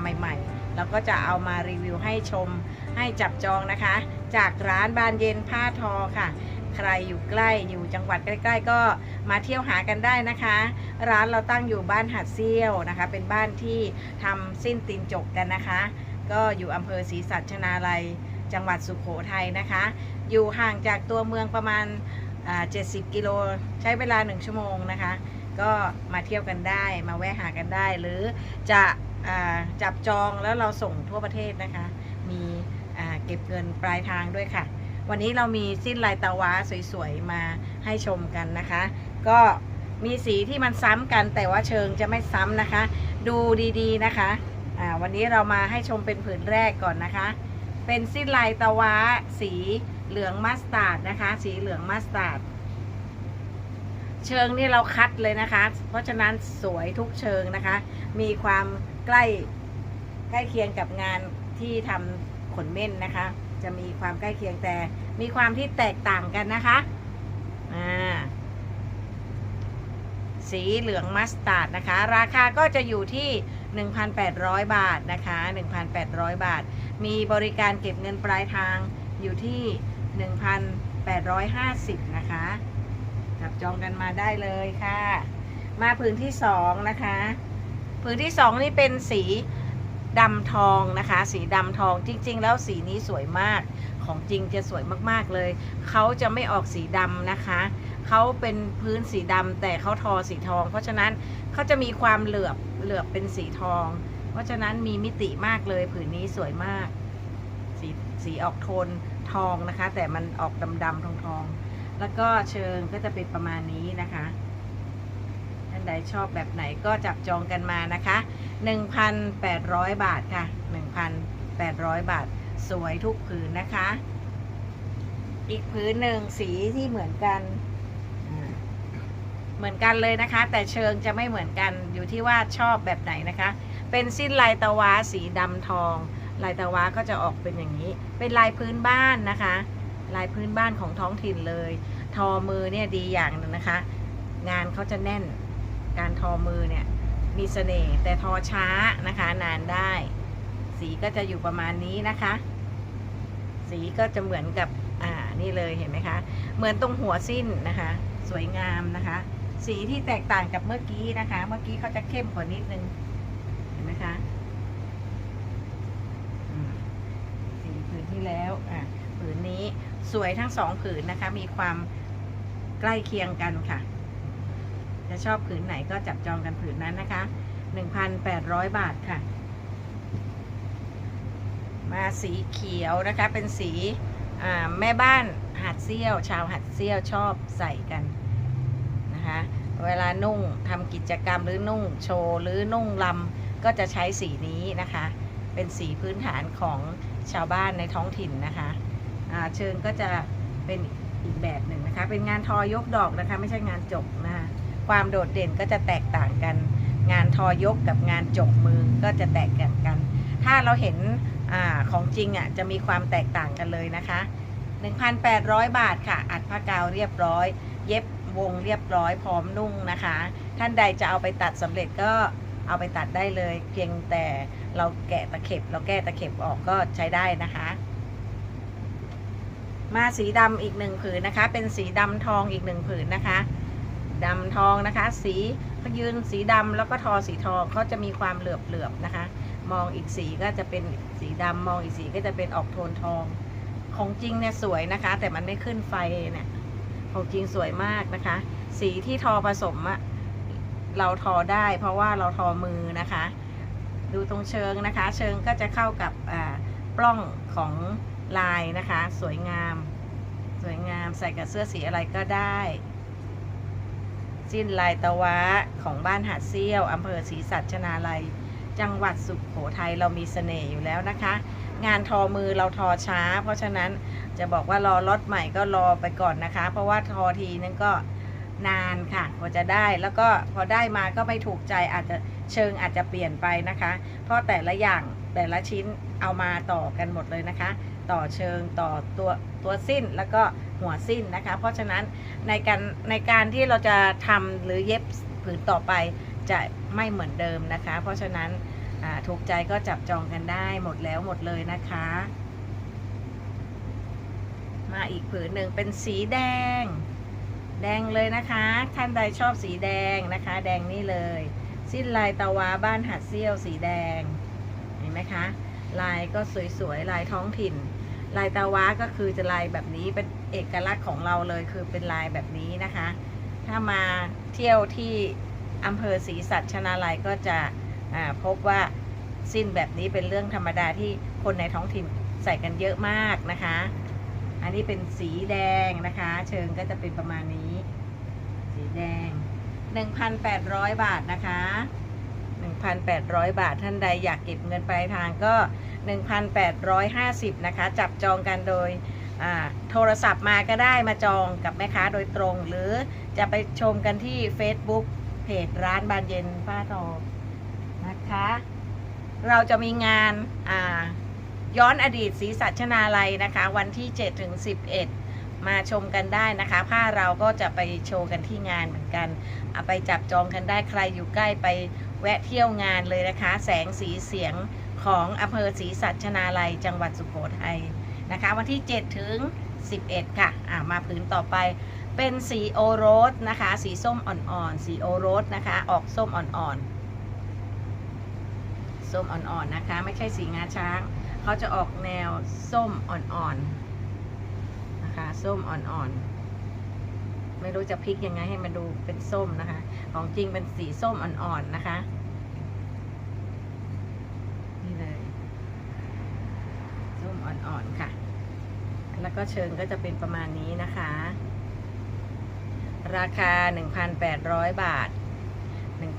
ใหม่ๆเราก็จะเอามารีวิวให้ชมให้จับจองนะคะ จากร้านบานเย็นผ้าทอค่ะ ใครอยู่ใกล้อยู่จังหวัดใกล้ ๆ ก็มาเที่ยวหากันได้นะคะ ร้านเราตั้งอยู่บ้านหัดเซี่ยวนะคะ เป็นบ้านที่ทำสิ้นตีนจกกันนะคะ ก็อยู่อำเภอศรีสัชนาลัยจังหวัดสุขโขทัยนะคะ อยู่ห่างจากตัวเมืองประมาณ 70 กิโล ใช้เวลา 1 ชั่วโมงนะคะ ก็มาเที่ยวกันได้ มาแวะหากันได้ หรือจะ จับจองแล้วเราส่งทั่วประเทศนะคะ มีเก็บเงินปลายทางด้วยค่ะ วันนี้เรามีสิ้นลายตะวาสวยๆ มาให้ชมกันนะคะ ก็มีสีที่มันซ้ำกันแต่ว่าเชิงจะไม่ซ้ำนะคะ ดูดีๆนะคะวันนี้เรามาให้ชมเป็นผืนแรกก่อนนะคะ เป็นสิ้นลายตะวาสีเหลืองมัสตาร์ดนะคะ สีเหลืองมัสตาร์ดเชิงนี่เราคัดเลยนะคะ เพราะฉะนั้นสวยทุกเชิงนะคะ มีความ ใกล้ใกล้เคียงกับงานที่ทำขนเม่นนะคะ จะมีความใกล้เคียงแต่มีความที่แตกต่างกันนะคะอ่าสีเหลืองมัสตาร์ดนะคะ ราคาก็จะอยู่ที่ 1,800 บาทนะคะ 1,800 บาท มีบริการเก็บเงินปลายทางอยู่ที่ 1,850 นะคะจับจองกันมาได้เลยค่ะ มาผืนที่สองนะคะ ผืนที่สองนี่เป็นสีดำทองนะคะ สีดำทองจริง ๆ แล้วสีนี้สวยมากของจริงจะสวยมากๆเลย เขาจะไม่ออกสีดำนะคะ เขาเป็นพื้นสีดำแต่เขาทอสีทอง เพราะฉะนั้นเขาจะมีความเหลือบเหลือบเป็นสีทอง เพราะฉะนั้นมีมิติมากเลยผืนนี้สวยมาก สีสีออกโทนทองนะคะ แต่มันออกดำๆทองทองๆแล้วก็เชิงก็จะเป็นประมาณนี้นะคะ ใดชอบแบบไหนก็จับจองกันมานะคะ 1,800 บาทค่ะ 1,800 บาท สวยทุกผืนนะคะ อีกผืนหนึ่งสีที่เหมือนกัน เหมือนกันเลยนะคะ แต่เชิงจะไม่เหมือนกันอยู่ที่ว่าชอบแบบไหนนะคะ เป็นสิ้นลายตะวาสีดำทอง ลายตะวาก็จะออกเป็นอย่างนี้ เป็นลายพื้นบ้านนะคะ ลายพื้นบ้านของท้องถิ่นเลย ทอมือเนี่ยดีอย่างนึงนะคะงานเขาจะแน่น การทอมือเนี่ยมีเสน่ห์แต่ทอช้านะคะ นานได้ สีก็จะอยู่ประมาณนี้นะคะ สีก็จะเหมือนกับอ่านี่เลยเห็นไหมคะ เหมือนตรงหัวสิ้นนะคะ สวยงามนะคะ สีที่แตกต่างกับเมื่อกี้นะคะ เมื่อกี้เขาจะเข้มกว่านิดนึงเห็นไหมคะสีผืนที่แล้วอะผืนนี้สวยทั้งสองผืนนะคะ มีความใกล้เคียงกันค่ะ จะชอบผืนไหนก็จับจองกันผืนนั้นนะคะ 1,800 บาทค่ะ มาสีเขียวนะคะ เป็นสีแม่บ้านหัดเซี่ยว ชาวหัดเซี่ยวชอบใส่กันนะคะ เวลานุ่งทำกิจกรรมหรือนุ่งโชว์หรือนุ่งลำก็จะใช้สีนี้นะคะ เป็นสีพื้นฐานของชาวบ้านในท้องถิ่นนะคะเชิญก็จะเป็นอีกแบบหนึ่งนะคะ เป็นงานทอยกดอกนะคะ ไม่ใช่งานจกนะคะ ความโดดเด่นก็จะแตกต่างกัน งานทอยกกับงานจกมือก็จะแตกต่างกัน ถ้าเราเห็นอของจริงอะจะมีความแตกต่างกันเลยนะคะ 1,800 บาทค่ะ อัดผ้ากาวเรียบร้อย เย็บวงเรียบร้อยพร้อมนุ่งนะคะ ท่านใดจะเอาไปตัดสำเร็จก็เอาไปตัดได้เลย เพียงแต่เราแกะตะเข็บ เราแก้ตะเข็บออกก็ใช้ได้นะคะ มาสีดำอีกหนึ่งผืนนะคะ เป็นสีดำทองอีกหนึ่งผืนนะคะ ดำทองนะคะ สีเขายืนสีดำแล้วก็ทอสีทองเขาจะมีความเหลือบเหลือบๆนะคะ มองอีกสีก็จะเป็นสีดำมองอีกสีก็จะเป็นออกโทนทอง ของจริงเนี่ยสวยนะคะ แต่มันไม่ขึ้นไฟเนี่ยของจริงสวยมากนะคะ สีที่ทอผสมอะเราทอได้ เพราะว่าเราทอมือนะคะ ดูตรงเชิงนะคะ เชิงก็จะเข้ากับอ่าปล้องของลายนะคะ สวยงาม สวยงามใส่กับเสื้อสีอะไรก็ได้ สิ้นลายตะวะของบ้านหาดเซี่ยวอำเภอศรีสัชนาลัย จังหวัดสุขโขทัยเรามีเสน่ห์อยู่แล้วนะคะ งานทอมือเราทอช้า เพราะฉะนั้นจะบอกว่ารอรถใหม่ก็รอไปก่อนนะคะ เพราะว่าทอทีนึงก็นานค่ะกว่าจะได้แล้วก็พอได้มาก็ไม่ถูกใจอาจจะเชิงอาจจะเปลี่ยนไปนะคะ เพราะแต่ละอย่างแต่ละชิ้นเอามาต่อกันหมดเลยนะคะ ต่อเชิงต่อตัวตัวสิ้นแล้วก็ หัวสิ้นนะคะ เพราะฉะนั้นในการในการที่เราจะทำหรือเย็บผืนต่อไปจะไม่เหมือนเดิมนะคะ เพราะฉะนั้นถูกใจก็จับจองกันได้หมดแล้วหมดเลยนะคะ มาอีกผืนหนึ่งเป็นสีแดง แดงเลยนะคะ ท่านใดชอบสีแดงนะคะ แดงนี่เลย สิ้นลายตะวาบ้านหัดเซี่ยวสีแดง เห็นไหมคะ ลายก็สวยๆ ลายท้องถิ่น ลายตาวาก็คือจะลายแบบนี้เป็นเอกลักษณ์ของเราเลยคือเป็นลายแบบนี้นะคะ ถ้ามาเที่ยวที่อำเภอศรีสัชนาลัยก็จะพบว่าสิ้นแบบนี้เป็นเรื่องธรรมดาที่คนในท้องถิ่นใส่กันเยอะมากนะคะ อันนี้เป็นสีแดงนะคะ เชิงก็จะเป็นประมาณนี้ สีแดง 1,800 บาทนะคะ 1,800 บาทท่านใดอยากเก็บเงินปลายทางก็ 1,850 นะคะ จับจองกันโดยโทรศัพท์มาก็ได้มาจองกับแม่ค้าโดยตรง หรือจะไปชมกันที่ Facebook เพจร้านบานเย็นป้าทองนะคะ เราจะมีงานาย้อนอดีตศรีสัชนาลัยนะคะ วันที่ 7 ถึง 11 มาชมกันได้นะคะ ผ้าเราก็จะไปโชว์กันที่งานเหมือนกันเอาไปจับจองกันได้ใครอยู่ใกล้ไปแวะเที่ยวงานเลยนะคะ แสงสีเสียงของอำเภอศรีสัชนาลัยจังหวัดสุโขทัยนะคะ วันที่ 7 ถึง 11 ค่ะอ่ามาผืนต่อไปเป็นสีโอโรสนะคะ สีส้มอ่อนๆ สีโอโรสนะคะ ออกส้มอ่อนๆ ส้มอ่อนๆนะคะ ไม่ใช่สีงาช้าง เขาจะออกแนวส้มอ่อนๆ ส้มอ่อนๆ ไม่รู้จะพลิกยังไงให้มันดูเป็นส้มนะคะ ของจริงเป็นสีส้มอ่อนๆนะคะ นี่เลย ส้มอ่อนๆค่ะ แล้วก็เชิงก็จะเป็นประมาณนี้นะคะ ราคา 1,800 บาท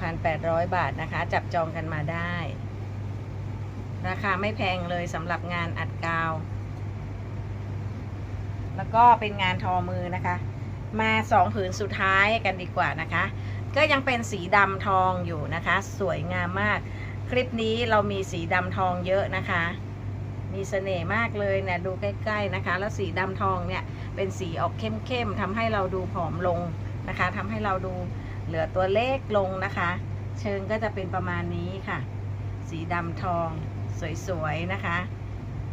1,800 บาทนะคะ จับจองกันมาได้ ราคาไม่แพงเลยสำหรับงานอัดกาว แล้วก็เป็นงานทอมือนะคะ มาสองผืนสุดท้ายกันดีกว่านะคะ ก็ยังเป็นสีดำทองอยู่นะคะ สวยงามมาก คลิปนี้เรามีสีดำทองเยอะนะคะ มีเสน่ห์มากเลยเนี่ยดูใกล้ๆนะคะ แล้วสีดำทองเนี่ยเป็นสีออกเข้มๆทำให้เราดูผอมลงนะคะทำให้เราดูเหลือตัวเลขลงนะคะ เชิงก็จะเป็นประมาณนี้ค่ะ สีดำทองสวยๆนะคะ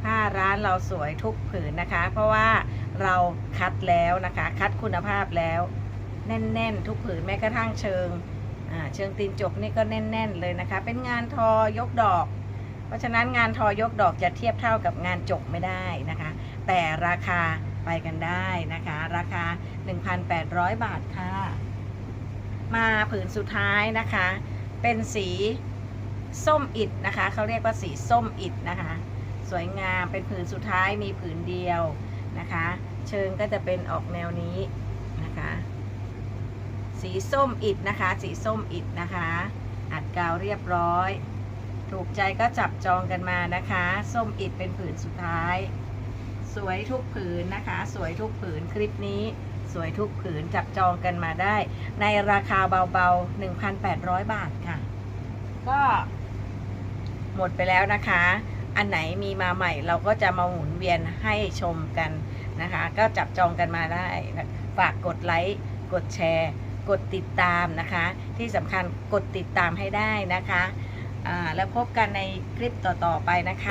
ผ้าร้านเราสวยทุกผืนนะคะ เพราะว่าเราคัดแล้วนะคะ คัดคุณภาพแล้ว แน่นๆ ทุกผืนแม้กระทั่งเชิงเชิงตีนจกนี่ก็แน่น ๆ เลยนะคะ เป็นงานทอยกดอก เพราะฉะนั้นงานทอยกดอกจะเทียบเท่ากับงานจกไม่ได้นะคะ แต่ราคาไปกันได้นะคะ ราคา 1,800 บาทค่ะ มาผืนสุดท้ายนะคะ เป็นสีส้มอิดนะคะ เขาเรียกว่าสีส้มอิดนะคะ สวยงามเป็นผืนสุดท้ายมีผืนเดียวนะคะ เชิงก็จะเป็นออกแนวนี้นะคะ สีส้มอิดนะคะ สีส้มอิดนะคะ อัดกาวเรียบร้อย ถูกใจก็จับจองกันมานะคะ ส้มอิดเป็นผืนสุดท้าย สวยทุกผืนนะคะ สวยทุกผืนคลิปนี้สวยทุกผืนจับจองกันมาได้ ในราคาเบาๆ 1,800 บาทค่ะ ก็หมดไปแล้วนะคะ อันไหนมีมาใหม่เราก็จะมาหมุนเวียนให้ชมกันนะคะ ก็จับจองกันมาได้นะฝากกดไลค์ กดแชร์ กดติดตามนะคะ ที่สำคัญกดติดตามให้ได้นะคะ แล้วพบกันในคลิปต่อๆไปนะคะ